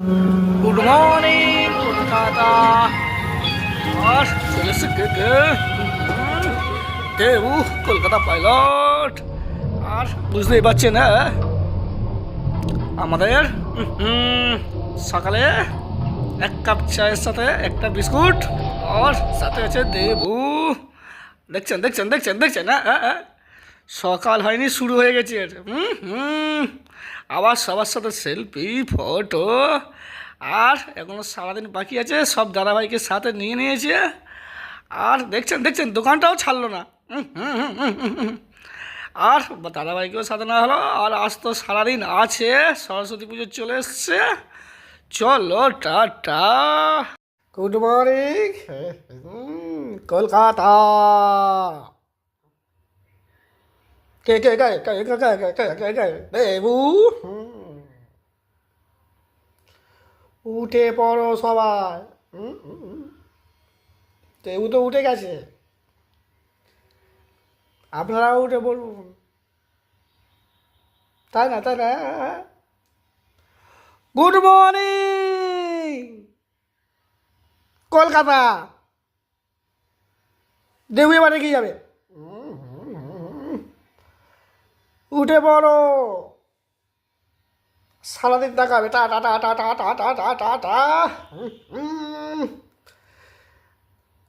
Good morning Kolkata আর চলে এসছে কে কে হুম, দেবু কলকাতা পাইলট আর বুঝতেই পারছেন হ্যাঁ? আমাদের সকালে এক কাপ চায়ের সাথে একটা বিস্কুট আর সাথে আছে দেবু দেখছেন দেখছেন দেখছেন দেখছেন হ্যাঁ হ্যাঁ, হ্যাঁ। সকাল হয়নি, শুরু হয়ে গেছে। হুম হুম। আবার সবার সাথে সেলফি ফটো আর এখনও সারাদিন বাকি আছে, সব দাদাভাইকে সাথে নিয়ে নিয়েছে। আর দেখছেন দেখছেন, দোকানটাও ছাড়লো না। আর দাদাভাইকেও সাথে না হলো। আর আজ তো সারাদিন আছে, সরস্বতী পুজো চলে এসছে। চলো, টাটা। Good morning Kolkata. কে কে কে কে কে কে কে কে কে কে দেবু। উঠে পড়ো সবাই। দেবু তো উঠে গেছে আপনারাও উঠে বলুন তাই না তাই না গুড মর্নিং কলকাতা দেবু এবারে কি যাবে উঠে পড়ো। সারাদিন দেখাবে টা টা টা টা টা টা টা টা টা। টা।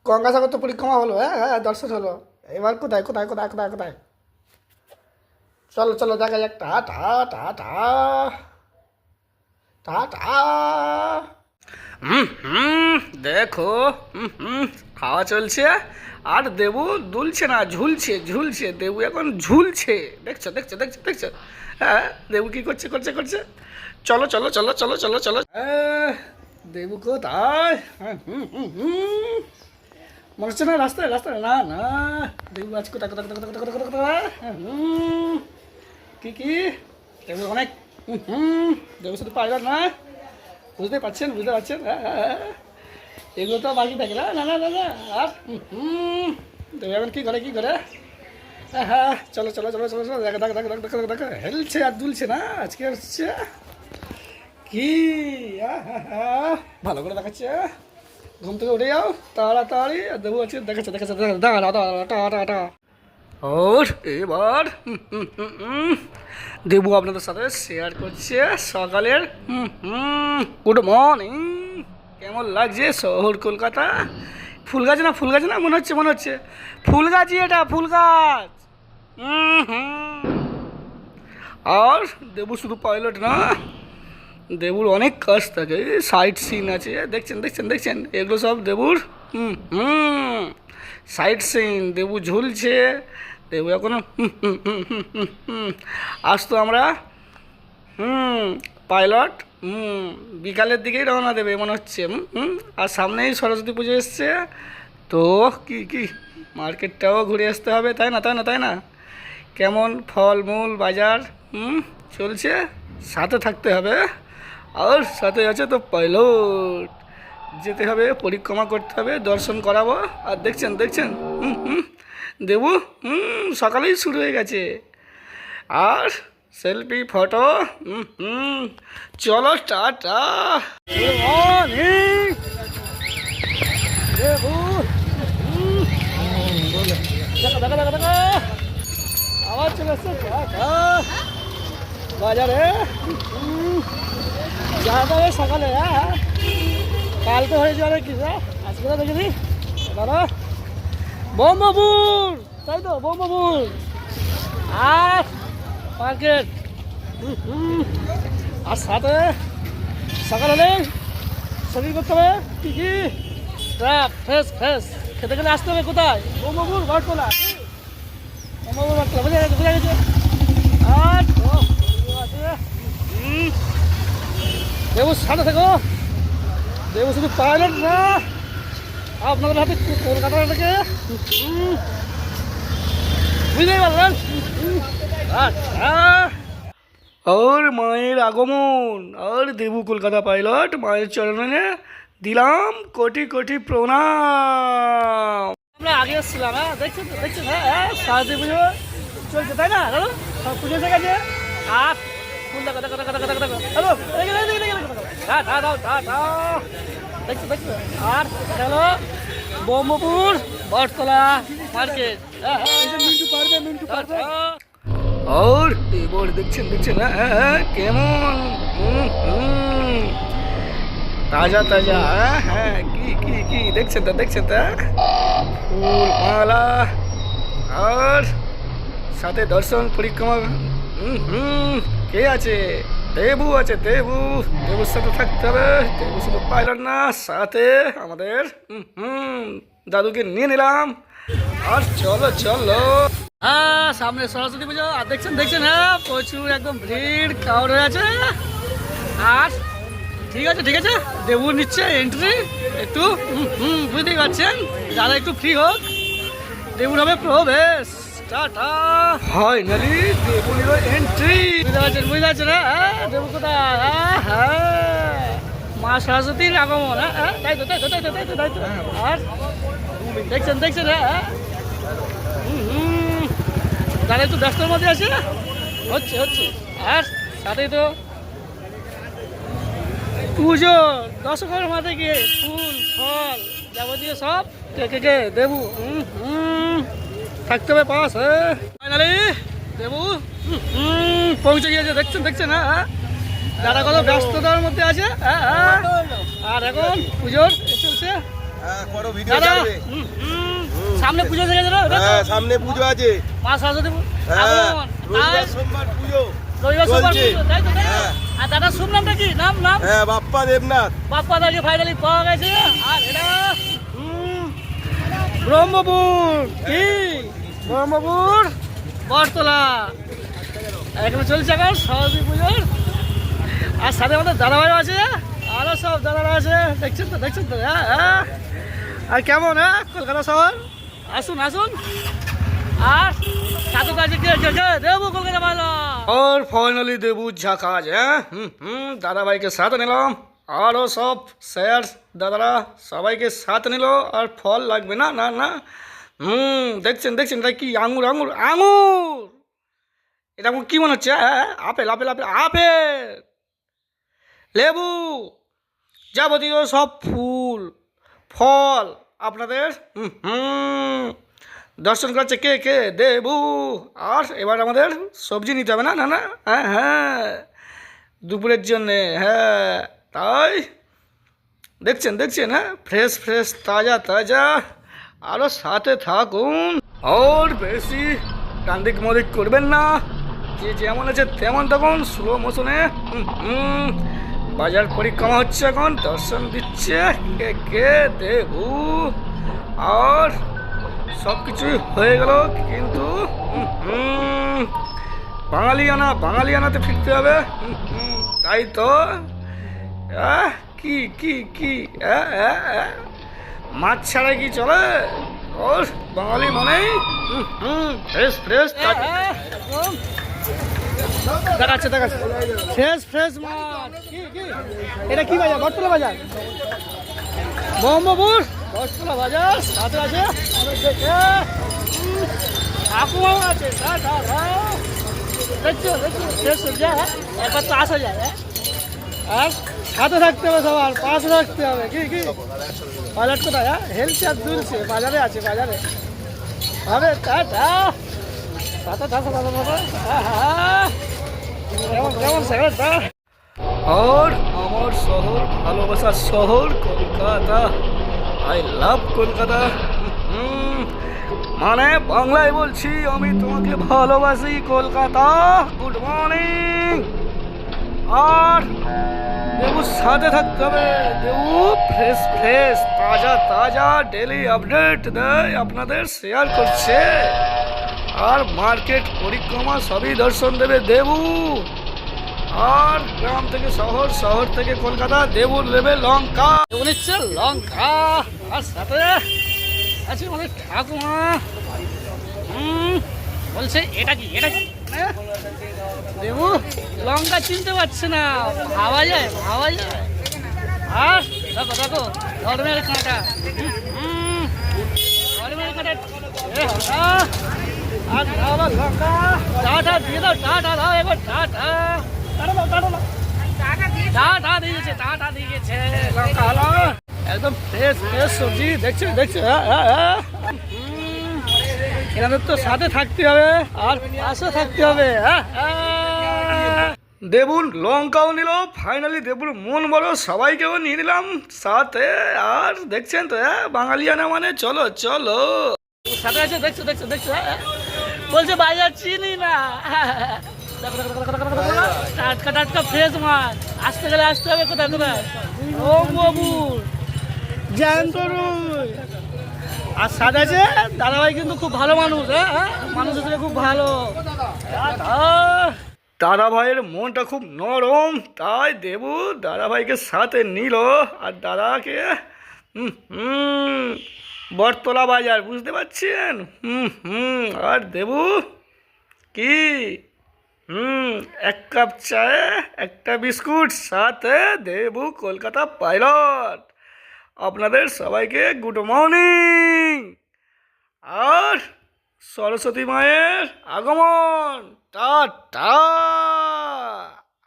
গঙ্গাসাগর তো পরিক্রমা হলো হ্যাঁ হ্যাঁ দর্শন হলো। এবার কোথায় কোথায় কোথায় কোথায় কোথায়? চলো চলো, দেখা যাক, টা টা টা টা। টা টা। হুম হুম। দেখো খাওয়া চলছে আর দেবু দুলছে না ঝুলছে ঝুলছে দেবু এখন ঝুলছে। দেখছ দেখছ দেখছ দেখছ? হ্যাঁ দেবু কি করছে করছে করছে? চলো চলো চলো চলো চলো চলো। হ্যাঁ, দেবু কোথায়? হ্যাঁ, মনে হচ্ছে না রাস্তায় রাস্তায়? না না। দেবু আজ কোথায় কোথায় কোথায় কোথায় কোথায় কোথায়? হ্যাঁ, কি কি? দেবু অনেক হুম হুম। দেবু শুধু পাইলট না? বুঝতে পারছেন বুঝতে পারছেন? হ্যাঁ, হ্যাঁ, হ্যাঁ। এগুলো তো বাকি থাকে না? না না না আর, হুম এখন কী করে কী করে হ্যাঁ হ্যাঁ চলো চলো চলো চলো চলো, দেখো দেখো দেখো দেখো দেখো হেলছে আর দুলছে না, আজকে হচ্ছে কি। ভালো করে দেখাচ্ছে। ঘুম থেকে উঠে যাও, তাড়াতাড়ি। আর দেবু আছে, দেখাচ্ছে দেখাচ্ছে দেখা দাঁড়া দাঁড়া টা টা টা এবার দেবু আপনাদের সাথে শেয়ার করছে সকালের, হুম হুম গুড মর্নিং কেমন লাগছে শহর কলকাতা? ফুল গাছ না, ফুল গাছ না? মনে হচ্ছে মনে হচ্ছে। ফুল গাছই এটা, ফুল গাছ। আর দেবু শুধু পাইলট না, দেবুর অনেক কাজ থাকে। সাইড সিন আছে। দেখছেন দেখছেন দেখছেন? এগুলো সব দেবুর? হুম হুম সিন দেবু ঝুলছে। দেবু এখনও হুম। আজ তো আমরা, হুম পাইলট, হুম, বিকালের দিকেই রওনা দেবে, মনে হচ্ছে, হুম হুম, আর সামনেই সরস্বতী পুজো এসছে। তো কি কি, মার্কেটটাও ঘুরে আসতে হবে, তাই না তাই না তাই না? কেমন ফলমূল বাজার, হুম, চলছে, সাথে থাকতে হবে, আর সাথে আছে তো পাইলট। যেতে হবে, পরিক্রমা করতে হবে, দর্শন করাবো, আর দেখছেন দেখছেন, হুম হুম, দেবু, হুম, সকালেই শুরু হয়ে গেছে। আর সেলফি, ফটো হুম। চলো, টাটা। আবার চলে বাজারে যাওয়া সকালে তো হয়ে যাবে কি আজকে তো দেখিনি বোম তাই তো বোম বাবুর আর মার্কেট আর সাথে সকাল শরীর করতে হবে। কি কি? ট্রাপ ফ্রেশ ফ্রেশ। খেতে গেলে আসতে হবে কোথায়? বোমবাবুর ঘরটোলা বোমবাবুর ঘরটোলা বুঝে গেছে বুঝে গেছে। আর দেবু সাথে থেকো। দেবু শুধু পাইলট না। আপনাদের হাতে কলকাতা থেকে। হুম, বুঝতেই পারলেন। আর মায়ের আগমন আর দেবু কলকাতা পাইলট মায়ের চরণে দিলাম কোটি কোটি প্রণাম আমরা আগে এসেছিলাম হ্যাঁ দেখছেন তো দেখছেন হ্যাঁ হ্যাঁ সারদী পুজো চলছে তাই না দাদা সব পুজো এসে গেছে আর ফুল দেখো দেখো দেখো দেখো দেখো হ্যালো, দেখছ দেখছ আর হলো ব্রহ্মপুর বটতলা মার্কেট হ্যাঁ, মিন্টু পারবে মিন্টু পারবে और এবার দেখছেন দেখছেন কেমন। তাজা তাজা হ্যাঁ, কি কি কি দেখছেন তা দেখছেন তা ফুল মালা আর সাথে দর্শন পরিক্রমা হুম কে আছে দেবু আছে দেবু দেবুর সাথে থাকতে হবে দেবু শুধু পাইলট না সাথে আমাদের হুম দাদুকে নিয়ে নিলাম। আর চলো চলো। সামনে সরস্বতী পুজো। আর দেখছেন দেখছেন হ্যাঁ প্রচুর একদম ভিড় কাউর হয়ে আছে। আর ঠিক আছে ঠিক আছে দেবু নিচ্ছে এন্ট্রি একটু হুম, বুঝতেই পারছেন যারা একটু ফ্রি হোক দেবুর হবে প্রবেশ। এন্ট্রি বুঝতে পারছেন বুঝতে পারছেন হ্যাঁ হ্যাঁ হ্যাঁ মা হ্যাঁ হ্যাঁ আর দেখছেন দেখছেন হ্যাঁ হুম। তারা একটু ব্যস্তর মধ্যে আছে হচ্ছে হচ্ছে আর সাথেই তো পুজো দশকের মাথায় গিয়ে ফুল ফল যাবতীয় সব কে কে কে দেবু। থাকতে হবে পাস হ্যাঁ ফাইনালি দেবু পৌঁছে গিয়েছে দেখছেন দেখছেন হ্যাঁ হ্যাঁ। যারা কত ব্যস্ততার মধ্যে আছে হ্যাঁ হ্যাঁ আর এখন পুজোর চলছে দাদা। সামনে পুজো থেকে হ্যাঁ সামনে পুজো আছে। মা সরস্বতী হ্যাঁ রবিবার সোমবার পুজো। রবিবার সোমবার। পুজো, তাই তো? হ্যাঁ। আর দাদার শুভ নামটা কি? নাম নাম? হ্যাঁ বাপ্পা দেবনাথ। বাপ্পা দাকে ফাইনালি পাওয়া গেছে। আর এটা ব্রহ্মপুর। কি? ব্রহ্মপুর? বটতলা। এখানে চলছে এখন সরস্বতী পুজোর। আর সাথে আমাদের দাদাভাই আছে। আরও সব দাদারা আছে। দেখছেন তো দেখছেন তো হ্যাঁ হ্যাঁ। আর কেমন হ্যাঁ কলকাতা শহর? আসুন আসুন। আর সাধু কাজে দেবো কলকাতা ভালো আর ফাইনালি দেবু যা কাজ হ্যাঁ? হুম হুম, দাদাভাইকে সাথে নিলাম। আরও সব স্যার দাদারা সবাইকে সাথে নিল, আর ফল লাগবে না না না। হুম, দেখছেন দেখছেন, এটা কি আঙুর আঙুর আঙুর? এটা কি মনে হচ্ছে হ্যাঁ? Apple apple apple apple. লেবু, যাবতীয় সব ফুল, ফল আপনাদের? দর্শন করছে কে কে? দেবু। আর এবার আমাদের সবজি নিতে হবে না? না না? হ্যাঁ হ্যাঁ। দুপুরের জন্যে হ্যাঁ। তাই? দেখছেন দেখছেন হ্যাঁ? ফ্রেশ ফ্রেশ, তাজা তাজা। আরও সাথে থাকুন। আর বেশি টান্দিক মদিক করবেন না। যে যেমন আছে তেমন তখন স্লো মোশনে হুম। বাজার পরিক্রমা হচ্ছে এখন দর্শন দিচ্ছে কে কে দেবু আর সব কিছুই হয়ে গেল কিন্তু হুম, হুম, বাঙালিয়ানা বাঙালিয়ানাতে ফিরতে হবে তাই তো কি কি কি। মাছ ছাড়া কি চলে ওর বাঙালি মানেই ফ্রেশ ফ্রেশ দেখাচ্ছে দেখাচ্ছে। ফ্রেশ ফ্রেশ মাছ। কি কি? এটা কি বাজার? বটতলা বাজার? ব্রহ্মপুর? বটতলা বাজার? সাথে আছে? আমাদের আছে। দেখছ ফ্রেশ সবজি হ্যাঁ। একবার তো হ্যাঁ। আর সাথে থাকতে হবে সবার, পাশে রাখতে হবে। কি কি? বাজার কোথায় হ্যাঁ? হেলছে আর দুলছে বাজারে আছে, বাজারে। হবে টাটা হ্যাঁ স্যার আর আমার শহর ভালোবাসার শহর কলকাতা আই লাভ কলকাতা মানে বাংলায় বলছি আমি তোমাকে ভালোবাসি কলকাতা গুড মর্নিং আর দেবুর সাথে থাকতে হবে। দেবু ফ্রেশ ফ্রেশ তাজা তাজা ডেলি আপডেট দেয়, আপনাদের শেয়ার করছে। আর মার্কেট পরিক্রমা সবই দর্শন দেবে দেবু। আর গ্রাম থেকে শহর শহর থেকে কলকাতা, দেবুর নেবে লঙ্কা। দেবু নিচ্ছে লঙ্কা, আর সাথে আছে আমাদের ঠাকুমা। বলছে এটা কি এটা কি? হ্যাঁ? দেবু, লঙ্কা চিনতে পারছে না। ভাবা যায় ভাবা যায়। আর দেখো দেখো, ধর্মের কাঁটা হুম, হুম, ধর্মের কাঁটা এ হা, আর আবার লঙ্কা লঙ্কা ফ্রেশ ফ্রেশ সবজি। দেখছ দেখছ? হ্যাঁ হ্যাঁ হ্যাঁ। তো সাথে থাকতে হবে, আর থাকতে হবে। দেবুন লঙ্কাও নিল ফাইনালি দেবুর মন বড় সবাইকেও নিয়ে নিলাম সাথে। আর দেখছেন তো হ্যাঁ বাঙালিয়ানা মানে চলো চলো। সাথে আছে, দেখছ দেখছ দেখছ? বলছে বাজার চিনি না। টাটকা টাটকা ফ্রেশ মাছ। আসতে গেলে আসতে হবে কোথায় কোথায় ও বাবু জ্যান্ত আর সাথে আছে দাদাভাই কিন্তু খুব ভালো মানুষ হ্যাঁ? মানুষ হিসেবে খুব ভালো। দাদা ভাইয়ের মনটা খুব নরম তাই দেবু দাদা ভাইকে সাথে নিল আর দাদাকে হুম হুম। বটতলা বাজার, বুঝতে পারছেন? হুম হুম, আর দেবু? কি? হুম, এক কাপ চায়ে একটা বিস্কুট, সাথে দেবু কলকাতা পাইলট। আপনাদের সবাইকে গুড মর্নিং। আর সরস্বতী মায়ের আগমন। টা টা